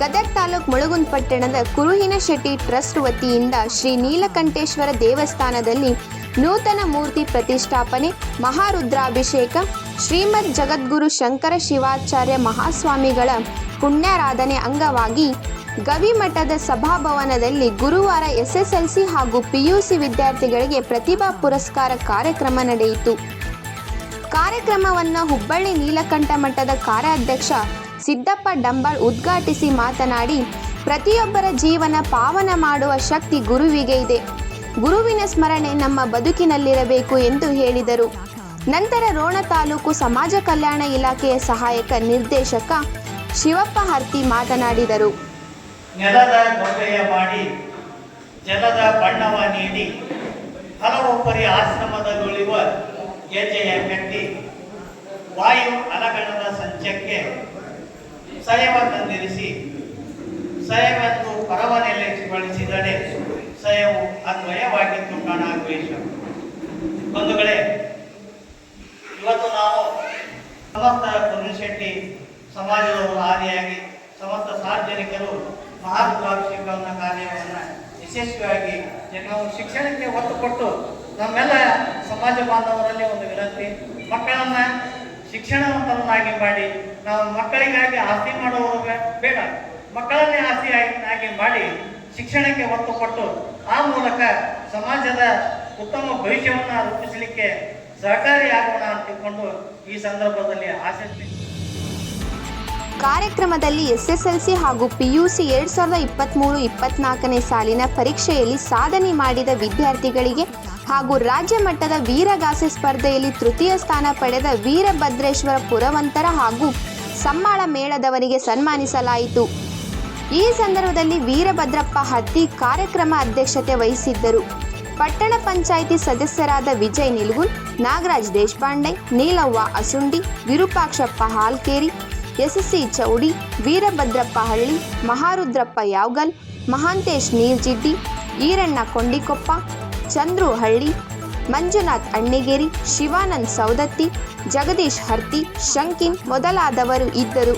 ಗದಗ್ ತಾಲೂಕ್ ಮುಳುಗುಂದ್ ಪಟ್ಟಣದ ಕುರುಹಿನ ಶೆಟ್ಟಿ ಟ್ರಸ್ಟ್ ವತಿಯಿಂದ ಶ್ರೀ ನೀಲಕಂಠೇಶ್ವರ ದೇವಸ್ಥಾನದಲ್ಲಿ ನೂತನ ಮೂರ್ತಿ ಪ್ರತಿಷ್ಠಾಪನೆ, ಮಹಾರುದ್ರಾಭಿಷೇಕ, ಶ್ರೀಮದ್ ಜಗದ್ಗುರು ಶಂಕರ ಶಿವಾಚಾರ್ಯ ಮಹಾಸ್ವಾಮಿಗಳ ಪುಣ್ಯಾರಾಧನೆ ಅಂಗವಾಗಿ ಗವಿಮಠದ ಸಭಾಭವನದಲ್ಲಿ ಗುರುವಾರ ಎಸ್ಎಸ್ಎಲ್ಸಿ ಹಾಗೂ ಪಿಯುಸಿ ವಿದ್ಯಾರ್ಥಿಗಳಿಗೆ ಪ್ರತಿಭಾ ಪುರಸ್ಕಾರ ಕಾರ್ಯಕ್ರಮ ನಡೆಯಿತು. ಕಾರ್ಯಕ್ರಮವನ್ನು ಹುಬ್ಬಳ್ಳಿ ನೀಲಕಂಠ ಮಠದ ಕಾರ್ಯಾಧ್ಯಕ್ಷ ಸಿದ್ದಪ್ಪ ಡಂಬಾಳ್ ಉದ್ಘಾಟಿಸಿ ಮಾತನಾಡಿ, ಪ್ರತಿಯೊಬ್ಬರ ಜೀವನ ಪಾವನ ಮಾಡುವ ಶಕ್ತಿ ಗುರುವಿಗೆ ಇದೆ. ಗುರುವಿನ ಸ್ಮರಣೆ ನಮ್ಮ ಬದುಕಿನಲ್ಲಿರಬೇಕು ಎಂದು ಹೇಳಿದರು. ನಂತರ ರೋಣ ತಾಲೂಕು ಸಮಾಜ ಕಲ್ಯಾಣ ಇಲಾಖೆಯ ಸಹಾಯಕ ನಿರ್ದೇಶಕ ಶಿವಪ್ಪ ಹರ್ತಿ ಮಾತನಾಡಿದರು. ನೆಲದ ಗೊಂಬೆಯ ಮಾಡಿ ಜಲದ ಬಣ್ಣವ ನೀಡಿ ಹಲವು ಪರಿ ಆಶ್ರಮದಲ್ಲಿರುವ ಕಟ್ಟಿ ವಾಯು ಅಲಗಣದ ಸಂಚಕ್ಕೆ ಸಯವ ಸಯವನ್ನು ಪರವನೆಲ್ಲ ಪರವನೆಲೆಗೊಳಿಸಿದರೆ ಸಯವು ಅನ್ವಯವಾಗಿತ್ತು ಕಾಣಾಗ್ವೇಶ ಬಂಧುಗಳೇ, ಇವತ್ತು ನಾವು ಸಮಸ್ತ ಶೆಟ್ಟಿ ಸಮಾಜದವರು ಆದಿಯಾಗಿ, ಸಮಸ್ತ ಸಾರ್ವಜನಿಕರು ಮಹಾರುದ್ರಾಭಿಷೇಕವನ್ನ ಕಾರ್ಯವನ್ನು ಯಶಸ್ವಿಯಾಗಿ ನಾವು ಶಿಕ್ಷಣಕ್ಕೆ ಒತ್ತು ಕೊಟ್ಟು ನಮ್ಮೆಲ್ಲ ಸಮಾಜ ಬಾಂಧವರಲ್ಲಿ ಒಂದು ವಿನಂತಿ, ಮಕ್ಕಳನ್ನ ಶಿಕ್ಷಣವಂತರನ್ನಾಗಿ ಮಾಡಿ, ನಾವು ಮಕ್ಕಳಿಗಾಗಿ ಆಸ್ತಿ ಮಾಡುವವರು ಬೇಡ. ಮಕ್ಕಳನ್ನೇ ಆಸ್ತಿಯಾಗಿ ಮಾಡಿ ಶಿಕ್ಷಣಕ್ಕೆ ಒತ್ತು ಕೊಟ್ಟು, ಆ ಮೂಲಕ ಸಮಾಜದ ಉತ್ತಮ ಭವಿಷ್ಯವನ್ನು ರೂಪಿಸಲಿಕ್ಕೆ ಸಹಕಾರಿಯಾಗೋಣ ಅಂತ ತಿಳ್ಕೊಂಡು ಈ ಸಂದರ್ಭದಲ್ಲಿ ಆಸಕ್ತಿ ಕಾರ್ಯಕ್ರಮದಲ್ಲಿ ಎಸ್ಎಸ್ಎಲ್ಸಿ ಹಾಗೂ ಪಿಯುಸಿ ಎರಡ್ ಸಾವಿರದ ಇಪ್ಪತ್ತ್ಮೂರು ಇಪ್ಪತ್ನಾಲ್ಕನೇ ಸಾಲಿನ ಪರೀಕ್ಷೆಯಲ್ಲಿ ಸಾಧನೆ ಮಾಡಿದ ವಿದ್ಯಾರ್ಥಿಗಳಿಗೆ ಹಾಗೂ ರಾಜ್ಯ ಮಟ್ಟದ ವೀರಗಾಸೆ ಸ್ಪರ್ಧೆಯಲ್ಲಿ ತೃತೀಯ ಸ್ಥಾನ ಪಡೆದ ವೀರಭದ್ರೇಶ್ವರ ಪುರವಂತರ ಹಾಗೂ ಸಮ್ಮಾಳ ಮೇಳದವರಿಗೆ ಸನ್ಮಾನಿಸಲಾಯಿತು. ಈ ಸಂದರ್ಭದಲ್ಲಿ ವೀರಭದ್ರಪ್ಪ ಹತ್ತಿ ಕಾರ್ಯಕ್ರಮ ಅಧ್ಯಕ್ಷತೆ ವಹಿಸಿದ್ದರು. ಪಟ್ಟಣ ಪಂಚಾಯಿತಿ ಸದಸ್ಯರಾದ ವಿಜಯ್ ನಿಲ್ಗುಲ್ ನಾಗರಾಜ್ ದೇಶಪಾಂಡೆ, ನೀಲವ್ವ ಅಸುಂಡಿ, ವಿರೂಪಾಕ್ಷಪ್ಪ ಹಾಲ್ಕೇರಿ ಎಸ್ಸಿ ಚೌಡಿ, ವೀರಭದ್ರಪ್ಪ ಹಳ್ಳಿ, ಮಹಾರುದ್ರಪ್ಪ ಯಾವ್ಗಲ್, ಮಹಾಂತೇಶ್ ನೀರ್ಜಿಡ್ಡಿ, ಈರಣ್ಣ ಕೊಂಡಿಕೊಪ್ಪ ಚಂದ್ರು ಹಳ್ಳಿ ಮಂಜುನಾಥ್ ಅಣ್ಣೆಗೇರಿ ಶಿವಾನಂದ್ ಸೌದತ್ತಿ ಜಗದೀಶ್ ಹರ್ತಿ ಶಂಕಿನ್ ಮೊದಲಾದವರು ಇದ್ದರು.